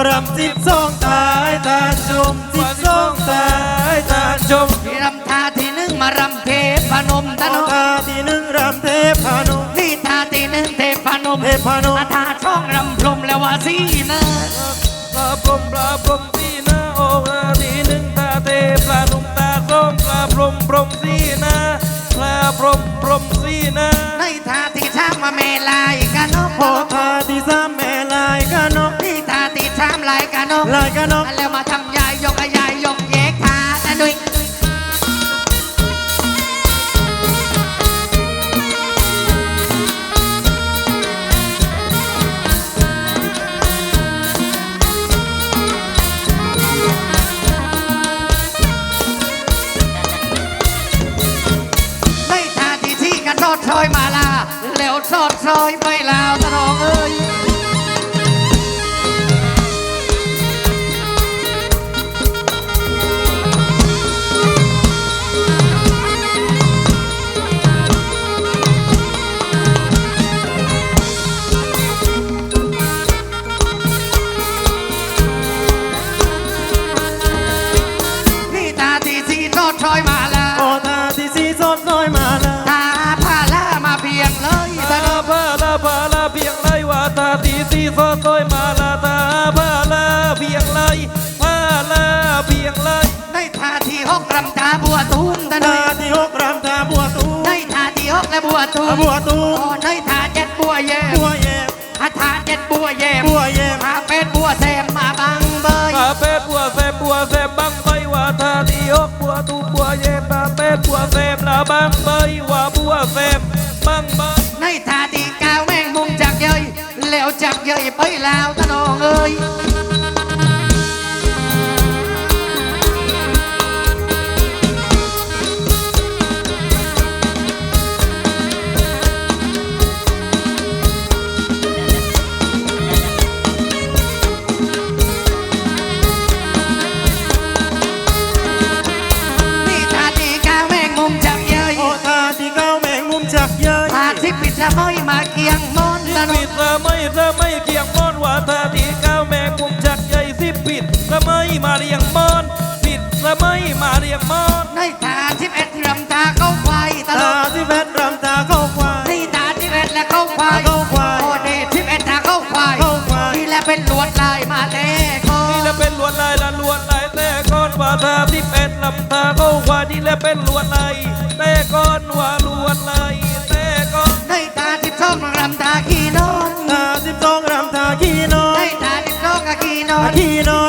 สิบสองตายตาชมสิบสองตายตาชมที่รำท่าที่หนึ่งมารำเทพนมตะโอโนทาที่หนึ่งรำเทพานุนี่ท่าที่หนึ่งเทพนมเทพานุอาท่าช่องรำพรมแล้วว่าสีนะปลาพรมปลาพรมสีนาโอลาทีหนึ่งตาเทปลาหนุ่มตาส้มปลาพรมพรมสีนาปลาพรมพรมสีนาในท่าที่ช่างมาเมลายกันนกโอทา ลายกันนกลายกะนกแล้วมาทำยายยกกะยายยกเยกท่าแต่ดุยในท่าที่ที่กันโดดซอยมาลาแล้วสอดซอยไปลาวตะนองเอ้ย ตีสีซอยมาลาตาพาลาเพียงไรพาลาเพียงไรในทาที่หกรำตาบัวตูมตาหน่ตายที่หกรำตาบัวตูในทาที่หกและบัวตูมบัวตูโอ้ในทาเจ็ดบัวแยมบัวแยมอาทาเจ็ดบัวแยมบัวแยมหาเป็ดบัวแซมมาบังเบยตาเป็ดบัวแซมบัวแซมบังใบว่าตาดีอกบัวตูบัวเย็นตาเป็ดบัวแซมละบังใบว่าบัวแซมบังใบใแล้วจากเอนตะนอปิงดละไม่ละไม่เกียงมอนว่าตาดีก้าวแมงมุมจักใหญ่สิปิดละไม่มาเรียงมอนปิดละไม่มาเรียงมอนในทาที่เอ็ดรำตาเข้าควายตะนตาองที่แพทรำตาเข้าควายนี่ตาที่เอ็ดและเข้าควายเข้าควายโอ้นี่ที่เอ็ดตาเข้าควายเข้าควาย นี่แหละเป็นลวดลายมาแต่ก็นี่แหละเป็นลวดลายละลวดลายแต่ก้อนว่าตาที่เป็นลำตาเข้าว่านี่แหละเป็นลวดลาย ขี้นอ